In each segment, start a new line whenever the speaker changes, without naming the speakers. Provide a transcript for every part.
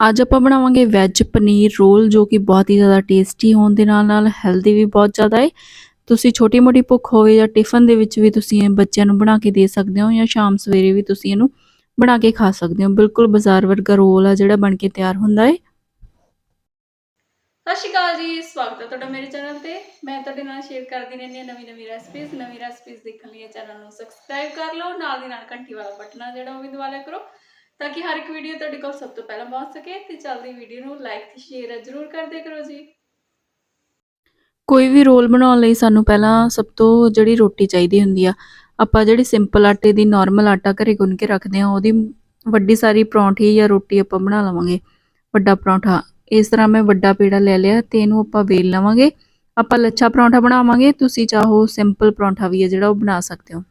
ਅੱਜ ਆਪਾਂ ਬਣਾਵਾਂਗੇ ਵੈਜ ਪਨੀਰ ਰੋਲ, ਜੋ ਕਿ ਬਹੁਤ ਹੀ ਜ਼ਿਆਦਾ ਟੇਸਟੀ ਹੋਣ ਦੇ ਨਾਲ ਨਾਲ ਹੈਲਦੀ ਵੀ ਬਹੁਤ ਜ਼ਿਆਦਾ ਹੈ ਤੁਸੀਂ ਛੋਟੀ ਮੋਟੀ ਭੁੱਖ ਹੋਵੇ ਜਾਂ ਟਿਫਨ ਦੇ ਵਿੱਚ ਵੀ ਤੁਸੀਂ ਇਹ ਬੱਚਿਆਂ ਨੂੰ ਬਣਾ ਕੇ ਦੇ ਸਕਦੇ ਹੋ ਜਾਂ ਸ਼ਾਮ ਸਵੇਰੇ ਵੀ ਤੁਸੀਂ ਇਹਨੂੰ ਬਣਾ ਕੇ ਖਾ ਸਕਦੇ ਹੋ। ਬਿਲਕੁਲ ਬਾਜ਼ਾਰ ਵਰਗਾ ਰੋਲ ਆ ਜਿਹੜਾ ਬਣ ਕੇ ਤਿਆਰ ਹੁੰਦਾ ਹੈ
ਸਤਿ ਸ਼੍ਰੀ ਅਕਾਲ ਜੀ, ਸਵਾਗਤ ਹੈ ਤੁਹਾਡਾ ਮੇਰੇ ਚੈਨਲ ਤੇ। ਮੈਂ ਤੁਹਾਡੇ ਨਾਲ ਸ਼ੇਅਰ ਕਰਦੀ ਰਹਿੰਦੀ ਹਾਂ ਨਵੀਂ ਨਵੀਂ ਰੈਸਪੀਜ਼ ਨਵੀਂ ਰੈਸਪੀਜ਼ ਦੇਖਣ ਲਈ ਚੈਨਲ ਨੂੰ ਸਬਸਕ੍ਰਾਈਬ ਕਰ ਲਓ। ਨਾਲ ਦੀ ਨਾਲ ਘੰਟੀ ਵਾਲਾ ਬਟਨ ਆ ਜਿਹੜਾ ਉਹ ਵੀ ਦਬਾ ਲਿਆ ਕਰੋ। ਤਾਂ ਕਿ ਹਰ ਇੱਕ ਵੀਡੀਓ ਤੁਹਾਡੇ ਕੋਲ ਸਭ ਤੋਂ ਪਹਿਲਾਂ ਪਹੁੰਚ ਸਕੇ ਤੇ ਚੱਲਦੀ ਵੀਡੀਓ ਨੂੰ ਲਾਈਕ ਤੇ ਸ਼ੇਅਰ ਜ਼ਰੂਰ ਕਰਦੇ ਕਰੋ ਜੀ।
ਕੋਈ ਵੀ ਰੋਲ ਬਣਾਉਣ ਲਈ ਸਾਨੂੰ ਪਹਿਲਾਂ ਸਭ ਤੋਂ ਜਿਹੜੀ ਰੋਟੀ ਚਾਹੀਦੀ ਹੁੰਦੀ ਆ, ਆਪਾਂ ਜਿਹੜੀ ਸਿੰਪਲ ਆਟੇ ਦੀ ਨਾਰਮਲ ਆਟਾ ਘਰੇ ਗੁੰਨ ਕੇ ਰੱਖਦੇ ਆ ਉਹਦੀ ਵੱਡੀ ਸਾਰੀ ਪਰੌਂਠੀ ਜਾਂ ਰੋਟੀ ਆਪਾਂ ਬਣਾ ਲਵਾਂਗੇ। ਵੱਡਾ ਪਰੌਂਠਾ, ਇਸ ਤਰ੍ਹਾਂ ਮੈਂ ਵੱਡਾ ਪੇੜਾ ਲੈ ਲਿਆ ਤੇ ਇਹਨੂੰ ਆਪਾਂ ਵੇਲ ਲਵਾਂਗੇ। ਆਪਾਂ ਲੱਛਾ ਪਰੌਂਠਾ ਬਣਾਵਾਂਗੇ, ਤੁਸੀਂ ਚਾਹੋ ਸਿੰਪਲ ਪਰੌਂਠਾ ਵੀ ਹੈ ਜਿਹੜਾ ਉਹ ਬਣਾ ਸਕਦੇ ਹੋ।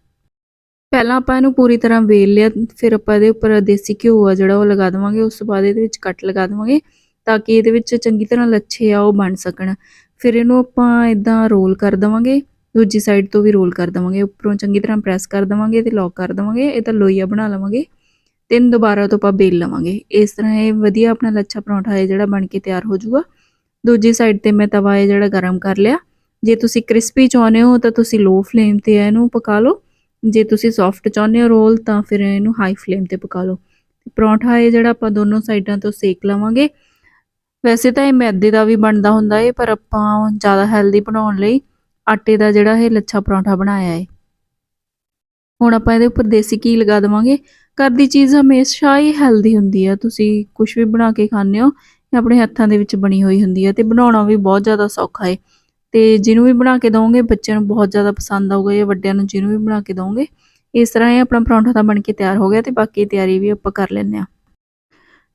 ਪਹਿਲਾਂ ਆਪਾਂ ਇਹਨੂੰ ਪੂਰੀ ਤਰ੍ਹਾਂ ਵੇਲ ਲਿਆ, ਫਿਰ ਆਪਾਂ ਇਹਦੇ ਉੱਪਰ ਦੇਸੀ ਘਿਓ ਆ ਜਿਹੜਾ ਉਹ ਲਗਾ ਦੇਵਾਂਗੇ, ਉਸ ਤੋਂ ਬਾਅਦ ਇਹਦੇ ਵਿੱਚ ਕੱਟ ਲਗਾ ਦੇਵਾਂਗੇ ਤਾਂ ਕਿ ਇਹਦੇ ਵਿੱਚ ਚੰਗੀ ਤਰ੍ਹਾਂ ਲੱਛੇ ਆ ਉਹ ਬਣ ਸਕਣ। ਫਿਰ ਇਹਨੂੰ ਆਪਾਂ ਇਦਾਂ ਰੋਲ ਕਰ ਦੇਵਾਂਗੇ, ਦੂਜੀ ਸਾਈਡ ਤੋਂ ਵੀ ਰੋਲ ਕਰ ਦੇਵਾਂਗੇ, ਉੱਪਰੋਂ ਚੰਗੀ ਤਰ੍ਹਾਂ ਪ੍ਰੈਸ ਕਰ ਦੇਵਾਂਗੇ ਤੇ ਲੌਕ ਕਰ ਦੇਵਾਂਗੇ, ਇਹ ਤਾਂ ਲੋਈਆ ਬਣਾ ਲਵਾਂਗੇ। ਤਿੰਨ ਦੁਬਾਰਾ ਤੋਂ ਆਪਾਂ ਬੇਲ ਲਵਾਂਗੇ। ਇਸ ਤਰ੍ਹਾਂ ਇਹ ਵਧੀਆ ਆਪਣਾ ਲੱਛਾ ਪਰੌਂਠਾ ਹੈ ਜਿਹੜਾ ਬਣ ਕੇ ਤਿਆਰ ਹੋ ਜਾਊਗਾ। ਦੂਜੀ ਸਾਈਡ ਤੇ ਮੈਂ ਤਵਾ ਹੈ ਜਿਹੜਾ ਗਰਮ ਕਰ ਲਿਆ। ਜੇ ਤੁਸੀਂ ਕ੍ਰਿਸਪੀ ਚਾਹੁੰਦੇ ਹੋ ਤਾਂ ਤੁਸੀਂ ਲੋ ਫਲੇਮ ਤੇ ਇਹਨੂੰ ਪਕਾ ਲਓ। ਜੇ ਤੁਸੀਂ ਸੌਫਟ ਚਾਹੁੰਦੇ ਹੋ ਰੋਲ ਤਾਂ ਫਿਰ ਇਹਨੂੰ ਹਾਈ ਫਲੇਮ ਤੇ ਪਕਾ ਲਓ। ਪਰੌਂਠਾ ਹੈ ਜਿਹੜਾ ਆਪਾਂ ਦੋਨੋਂ ਸਾਈਡਾਂ ਤੋਂ ਸੇਕ ਲਵਾਂਗੇ। ਵੈਸੇ ਤਾਂ ਇਹ ਮੈਦੇ ਦਾ ਵੀ ਬਣਦਾ ਹੁੰਦਾ ਏ, ਪਰ ਆਪਾਂ ਜ਼ਿਆਦਾ ਹੈਲਦੀ ਬਣਾਉਣ ਲਈ ਆਟੇ ਦਾ ਜਿਹੜਾ ਇਹ ਲੱਛਾ ਪਰੌਂਠਾ ਬਣਾਇਆ ਏ। ਹੁਣ ਆਪਾਂ ਇਹਦੇ ਉੱਪਰ ਦੇਸੀ ਘੀ ਲਗਾ ਦੇਵਾਂਗੇ। ਘਰ ਦੀ ਚੀਜ਼ ਹਮੇਸ਼ਾ ਹੀ ਹੈਲਦੀ ਹੁੰਦੀ ਆ। ਤੁਸੀਂ ਕੁਝ ਵੀ ਬਣਾ ਕੇ ਖਾਂਦੇ ਹੋ ਆਪਣੇ ਹੱਥਾਂ ਦੇ ਵਿੱਚ ਬਣੀ ਹੋਈ ਹੁੰਦੀ ਆ ਤੇ ਬਣਾਉਣਾ ਵੀ ਬਹੁਤ ਜ਼ਿਆਦਾ ਸੌਖਾ ਏ। ਤੇ ਜਿਹਨੂੰ ਵੀ ਬਣਾ ਕੇ ਦੋਗੇ ਬੱਚਿਆਂ ਨੂੰ ਬਹੁਤ ਜ਼ਿਆਦਾ ਪਸੰਦ ਆਊਗਾ ਜਾਂ ਵੱਡਿਆਂ ਨੂੰ ਜਿਹਨੂੰ ਵੀ ਬਣਾ ਕੇ ਦੋਗੇ ਇਸ ਤਰ੍ਹਾਂ ਇਹ ਆਪਣਾ ਪਰੌਂਠਾ ਤਾਂ ਬਣ ਕੇ ਤਿਆਰ ਹੋ ਗਿਆ ਤੇ ਬਾਕੀ ਤਿਆਰੀ ਵੀ ਆਪਾਂ ਕਰ ਲੈਂਦੇ ਆ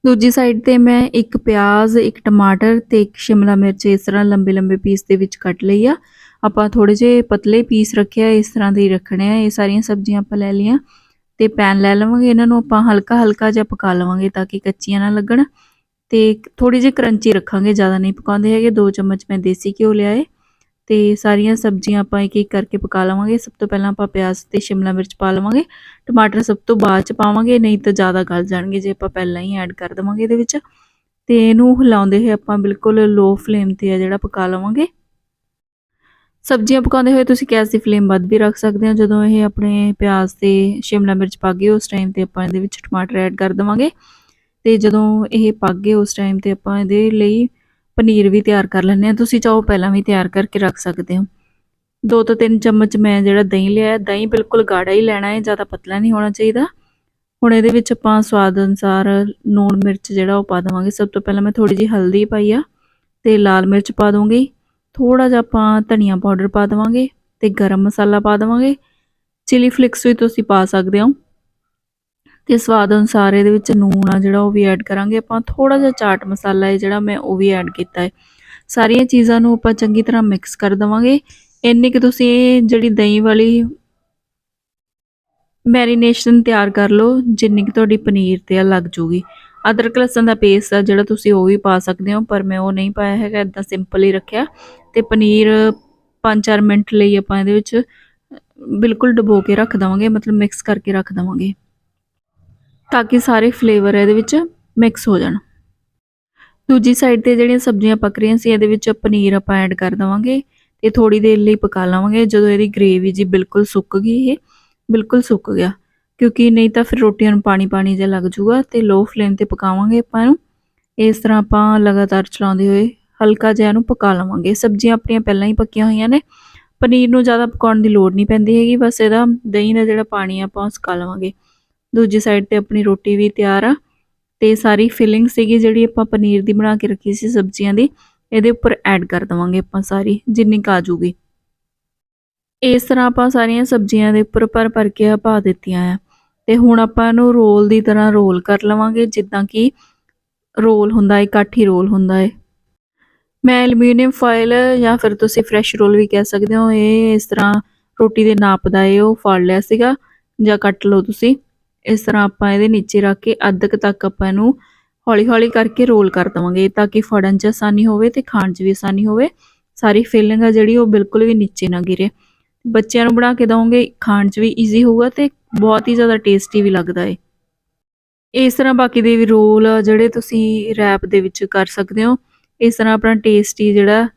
ਦੂਜੀ ਸਾਈਡ ਤੇ ਮੈਂ ਇੱਕ ਪਿਆਜ਼, ਇੱਕ ਟਮਾਟਰ ਤੇ ਇੱਕ ਸ਼ਿਮਲਾ ਮਿਰਚ ਇਸ ਤਰ੍ਹਾਂ ਲੰਬੇ ਲੰਬੇ ਪੀਸ ਦੇ ਵਿੱਚ ਕੱਟ ਲਈ ਆ। ਆਪਾਂ ਥੋੜੇ ਜਿਹੇ ਪਤਲੇ ਪੀਸ ਰੱਖਿਆ ਇਸ ਤਰ੍ਹਾਂ ਦੇ ਹੀ ਰੱਖਣੇ ਆ। ਇਹ ਸਾਰੀਆਂ ਸਬਜ਼ੀਆਂ ਆਪਾਂ ਲੈ ਲਈਆਂ ਤੇ ਪੈਨ ਲੈ ਲਵਾਂਗੇ। ਇਹਨਾਂ ਨੂੰ ਆਪਾਂ ਹਲਕਾ ਹਲਕਾ ਜਿਹਾ ਪਕਾ ਲਵਾਂਗੇ ਤਾਂ ਕਿ ਕੱਚੀਆਂ ਨਾ ਲੱਗਣ ਤੇ ਥੋੜੀ ਜਿਹੀ ਕਰੰਚੀ ਰੱਖਾਂਗੇ, ਜ਼ਿਆਦਾ ਨਹੀਂ ਪਕਾਉਂਦੇ ਹੈਗੇ। 2 ਚਮਚ ਮੈਂ ਦੇਸੀ ਘਿਓ ਲਿਆ ਏ। ਤੇ ਸਾਰੀਆਂ ਸਬਜ਼ੀਆਂ ਆਪਾਂ ਇੱਕ ਇੱਕ ਕਰਕੇ ਪਕਾ ਲਵਾਂਗੇ। ਸਭ ਤੋਂ ਪਹਿਲਾਂ ਆਪਾਂ ਪਿਆਜ਼ ਤੇ ਸ਼ਿਮਲਾ ਮਿਰਚ ਪਾ ਲਵਾਂਗੇ। ਟਮਾਟਰ ਸਭ ਤੋਂ ਬਾਅਦ ਚ ਪਾਵਾਂਗੇ, ਨਹੀਂ ਤਾਂ ਜ਼ਿਆਦਾ ਗਲ ਜਾਣਗੇ ਜੇ ਆਪਾਂ ਪਹਿਲਾਂ ਹੀ ਐਡ ਕਰ ਦਵਾਂਗੇ ਇਹਦੇ ਵਿੱਚ। ਤੇ ਇਹਨੂੰ ਹਿਲਾਉਂਦੇ ਹੋਏ ਆਪਾਂ ਬਿਲਕੁਲ ਲੋ ਫਲੇਮ ਤੇ ਆ ਜਿਹੜਾ ਪਕਾ ਲਵਾਂਗੇ। ਸਬਜ਼ੀਆਂ ਪਕਾਉਂਦੇ ਹੋਏ ਤੁਸੀਂ ਗੈਸ ਦੀ ਫਲੇਮ ਵੱਧ ਵੀ ਰੱਖ ਸਕਦੇ ਹੋ। ਜਦੋਂ ਇਹ ਆਪਣੇ ਪਿਆਜ਼ ਤੇ ਸ਼ਿਮਲਾ ਮਿਰਚ ਪੱਕ ਗਏ, ਉਸ ਟਾਈਮ ਤੇ ਆਪਾਂ ਇਹਦੇ ਵਿੱਚ ਟਮਾਟਰ ਐਡ ਕਰ ਦਵਾਂਗੇ। ਤੇ ਜਦੋਂ ਇਹ ਪੱਕ ਗਏ, ਉਸ ਟਾਈਮ ਤੇ ਆਪਾਂ ਇਹਦੇ ਲਈ ਪਨੀਰ ਵੀ ਤਿਆਰ ਕਰ ਲੈਂਦੇ ਆ ਤੁਸੀਂ ਚਾਹੋ ਪਹਿਲਾਂ ਵੀ ਤਿਆਰ ਕਰਕੇ ਰੱਖ ਸਕਦੇ ਹੋ। ਦੋ ਤੋਂ ਤਿੰਨ ਚਮਚ ਮੈਂ ਜਿਹੜਾ ਦਹੀਂ ਲਿਆ ਦਹੀਂ ਬਿਲਕੁਲ ਗਾੜਾ ਹੀ ਲੈਣਾ ਹੈ, ਜ਼ਿਆਦਾ ਪਤਲਾ ਨਹੀਂ ਹੋਣਾ ਚਾਹੀਦਾ। ਹੁਣ ਇਹਦੇ ਵਿੱਚ ਆਪਾਂ ਸਵਾਦ ਅਨੁਸਾਰ ਨੂਣ ਮਿਰਚ ਜਿਹੜਾ ਉਹ ਪਾ ਦਵਾਂਗੇ। ਸਭ ਤੋਂ ਪਹਿਲਾਂ ਮੈਂ ਥੋੜੀ ਜਿਹੀ ਹਲਦੀ ਪਾਈ ਆ ਤੇ ਲਾਲ ਮਿਰਚ ਪਾ ਦੂੰਗੀ ਥੋੜਾ ਜਿਹਾ ਆਪਾਂ ਧਨੀਆ ਪਾਊਡਰ ਪਾ ਦਵਾਂਗੇ ਤੇ ਗਰਮ ਮਸਾਲਾ ਪਾ ਦਵਾਂਗੇ। ਚਿਲੀ ਫਲਿਕਸ ਵੀ ਤੁਸੀਂ ਪਾ ਸਕਦੇ ਹੋ। ਤੇ ਸਵਾਦ ਅਨੁਸਾਰ ਇਹਦੇ ਵਿੱਚ ਨੂਣ ਆ ਜਿਹੜਾ ਉਹ ਵੀ ਐਡ ਕਰਾਂਗੇ। ਆਪਾਂ ਥੋੜਾ ਜਿਹਾ ਚਾਟ ਮਸਾਲਾ ਹੈ ਜਿਹੜਾ ਮੈਂ ਉਹ ਵੀ ਐਡ ਕੀਤਾ ਹੈ। ਸਾਰੀਆਂ ਚੀਜ਼ਾਂ ਨੂੰ ਆਪਾਂ ਚੰਗੀ ਤਰ੍ਹਾਂ ਮਿਕਸ ਕਰ ਦਵਾਂਗੇ। ਇੰਨੀ ਕਿ ਤੁਸੀਂ ਜਿਹੜੀ ਦਹੀਂ ਵਾਲੀ ਮੈਰੀਨੇਸ਼ਨ ਤਿਆਰ ਕਰ ਲਓ, ਜਿੰਨੀ ਕਿ ਤੁਹਾਡੀ ਪਨੀਰ ਤੇ ਆ ਲੱਗ ਜੂਗੀ। ਅਦਰਕ ਲਸਣ ਦਾ ਪੇਸਟ ਆ ਜਿਹੜਾ ਤੁਸੀਂ ਉਹ ਵੀ ਪਾ ਸਕਦੇ ਹੋ, ਪਰ ਮੈਂ ਉਹ ਨਹੀਂ ਪਾਇਆ ਹੈਗਾ ਇਦਾਂ ਸਿੰਪਲ ਹੀ ਰੱਖਿਆ। ਤੇ ਪਨੀਰ 5-4 ਮਿੰਟ ਲਈ ਆਪਾਂ ਇਹਦੇ ਵਿੱਚ ਬਿਲਕੁਲ ਡਬੋ ਕੇ ਰੱਖ ਦਵਾਂਗੇ, ਮਤਲਬ ਮਿਕਸ ਕਰਕੇ ਰੱਖ ਦਵਾਂਗੇ। ਤਾਂ ਕਿ ਸਾਰੇ ਫਲੇਵਰ ਇਹਦੇ ਵਿੱਚ ਮਿਕਸ ਹੋ ਜਾਣ। ਦੂਜੀ ਸਾਈਡ ਤੇ ਜਿਹੜੀਆਂ ਸਬਜ਼ੀਆਂ ਪੱਕ ਰਹੀਆਂ ਸੀ, ਇਹਦੇ ਵਿੱਚ ਪਨੀਰ ਆਪਾਂ ਐਡ ਕਰ ਦਵਾਂਗੇ ਤੇ ਥੋੜੀ ਦੇਰ ਲਈ ਪਕਾ ਲਵਾਂਗੇ। ਜਦੋਂ ਇਹਦੀ ਗ੍ਰੇਵੀ ਜੀ ਬਿਲਕੁਲ ਸੁੱਕ ਗਈ ਇਹ, ਬਿਲਕੁਲ ਸੁੱਕ ਗਿਆ। ਕਿਉਂਕਿ ਨਹੀਂ ਤਾਂ ਫਿਰ ਰੋਟੀਆਂ ਨੂੰ ਪਾਣੀ ਪਾਣੀ ਜਿਹਾ ਲੱਗ ਜਾਊਗਾ ਤੇ ਲੋ ਫਲੇਮ ਤੇ ਪਕਾਵਾਂਗੇ ਆਪਾਂ ਇਹਨੂੰ। ਇਸ ਤਰ੍ਹਾਂ ਆਪਾਂ ਲਗਾਤਾਰ ਚਲਾਉਂਦੇ ਹੋਏ ਹਲਕਾ ਜਿਹਾ ਇਹਨੂੰ ਪਕਾ ਲਵਾਂਗੇ। ਸਬਜ਼ੀਆਂ ਆਪਣੀਆਂ ਪਹਿਲਾਂ ਹੀ ਪੱਕੀਆਂ ਹੋਈਆਂ ਨੇ। ਪਨੀਰ ਨੂੰ ਜ਼ਿਆਦਾ ਪਕਾਉਣ ਦੀ ਲੋੜ ਨਹੀਂ ਪੈਂਦੀ ਹੈਗੀ, ਬਸ ਇਹਦਾ ਦਹੀਂ ਦਾ ਜਿਹੜਾ ਪਾਣੀ ਆਪਾਂ ਸੁਕਾ ਲਵਾਂਗੇ। ਦੂਜੀ ਸਾਈਡ ਤੇ ਆਪਣੀ ਰੋਟੀ ਵੀ ਤਿਆਰ ਆ। ਤੇ ਸਾਰੀ ਫਿਲਿੰਗ ਸੀਗੀ ਜਿਹੜੀ ਆਪਾਂ ਪਨੀਰ ਦੀ ਬਣਾ ਕੇ ਰੱਖੀ ਸੀ ਸਬਜ਼ੀਆਂ ਦੀ, ਇਹਦੇ ਉੱਪਰ ਐਡ ਕਰ ਦਵਾਂਗੇ ਆਪਾਂ ਸਾਰੀ, ਜਿੰਨੀ ਕਾਜੂਗੀ ਇਸ ਤਰ੍ਹਾਂ ਆਪਾਂ ਸਾਰੀਆਂ ਸਬਜ਼ੀਆਂ ਦੇ ਉੱਪਰ ਭਰ ਭਰ ਕੇ ਪਾ ਦਿੱਤੀਆਂ ਆ। ਤੇ ਹੁਣ ਆਪਾਂ ਇਹਨੂੰ ਰੋਲ ਦੀ ਤਰ੍ਹਾਂ ਰੋਲ ਕਰ ਲਵਾਂਗੇ, ਜਿੱਦਾਂ ਕਿ ਰੋਲ ਹੁੰਦਾ ਹੈ ਕਾਠੀ ਰੋਲ ਹੁੰਦਾ ਹੈ ਮੈਂ ਐਲੂਮੀਨੀਅਮ ਫਾਇਲ ਜਾਂ ਫਿਰ ਤੁਸੀਂ ਫਰੈਸ਼ ਰੋਲ ਵੀ ਕਹਿ ਸਕਦੇ ਹੋ, ਇਹ ਇਸ ਤਰ੍ਹਾਂ ਰੋਟੀ ਦੇ ਨਾਪ ਦਾ ਹੈ ਉਹ ਫੜ ਲਿਆ ਸੀਗਾ, ਜਾਂ ਕੱਟ ਲਓ ਤੁਸੀਂ। ਇਸ ਤਰ੍ਹਾਂ ਆਪਾਂ ਇਹਦੇ ਨੀਚੇ ਰੱਖ ਕੇ ਅੱਧ ਕੁ ਤੱਕ ਆਪਾਂ ਇਹਨੂੰ ਹੌਲੀ ਹੌਲੀ ਕਰਕੇ ਰੋਲ ਕਰ ਦਵਾਂਗੇ ਤਾਂ ਕਿ ਫੜਨ 'ਚ ਆਸਾਨੀ ਹੋਵੇ ਤੇ ਖਾਣ 'ਚ ਵੀ ਆਸਾਨੀ ਹੋਵੇ। ਸਾਰੀ ਫਿਲਿੰਗ ਆ ਜਿਹੜੀ ਉਹ ਬਿਲਕੁਲ ਵੀ ਨੀਚੇ ਨਾ ਗਿਰੇ। ਬੱਚਿਆਂ ਨੂੰ ਬਣਾ ਕੇ ਦਵੋਗੇ, ਖਾਣ 'ਚ ਵੀ ਈਜ਼ੀ ਹੋਊਗਾ ਤੇ ਬਹੁਤ ਹੀ ਜ਼ਿਆਦਾ ਟੇਸਟੀ ਵੀ ਲੱਗਦਾ ਏ। ਇਸ ਤਰ੍ਹਾਂ ਬਾਕੀ ਦੇ ਵੀ ਰੋਲ ਜਿਹੜੇ ਤੁਸੀਂ ਰੈਪ ਦੇ ਵਿੱਚ ਕਰ ਸਕਦੇ ਹੋ। ਇਸ ਤਰ੍ਹਾਂ ਆਪਣਾ ਟੇਸਟੀ ਜਿਹੜਾ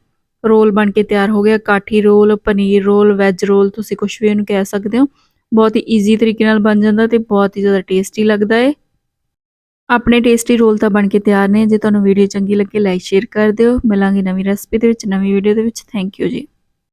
ਰੋਲ ਬਣ ਕੇ ਤਿਆਰ ਹੋ ਗਿਆ। Kathi roll, paneer roll veg roll ਤੁਸੀਂ ਕੁਝ ਵੀ ਇਹਨੂੰ ਕਹਿ ਸਕਦੇ ਹੋ। ਬਹੁਤ ਹੀ ਈਜ਼ੀ ਤਰੀਕੇ ਨਾਲ ਬਣ ਜਾਂਦਾ ਤੇ ਬਹੁਤ ਹੀ ਜ਼ਿਆਦਾ ਟੇਸਟੀ ਲੱਗਦਾ ਏ। ਆਪਣੇ ਟੇਸਟੀ ਰੋਲ ਤਾਂ ਬਣ ਕੇ ਤਿਆਰ ਨੇ। ਜੇ ਤੁਹਾਨੂੰ ਵੀਡੀਓ ਚੰਗੀ ਲੱਗੇ ਲਾਈਕ ਸ਼ੇਅਰ ਕਰ ਦਿਓ। ਮਿਲਾਂਗੇ ਨਵੀਂ ਰੈਸਪੀ ਦੇ ਵਿੱਚ, ਨਵੀਂ ਵੀਡੀਓ ਦੇ ਵਿੱਚ। ਥੈਂਕ ਯੂ ਜੀ।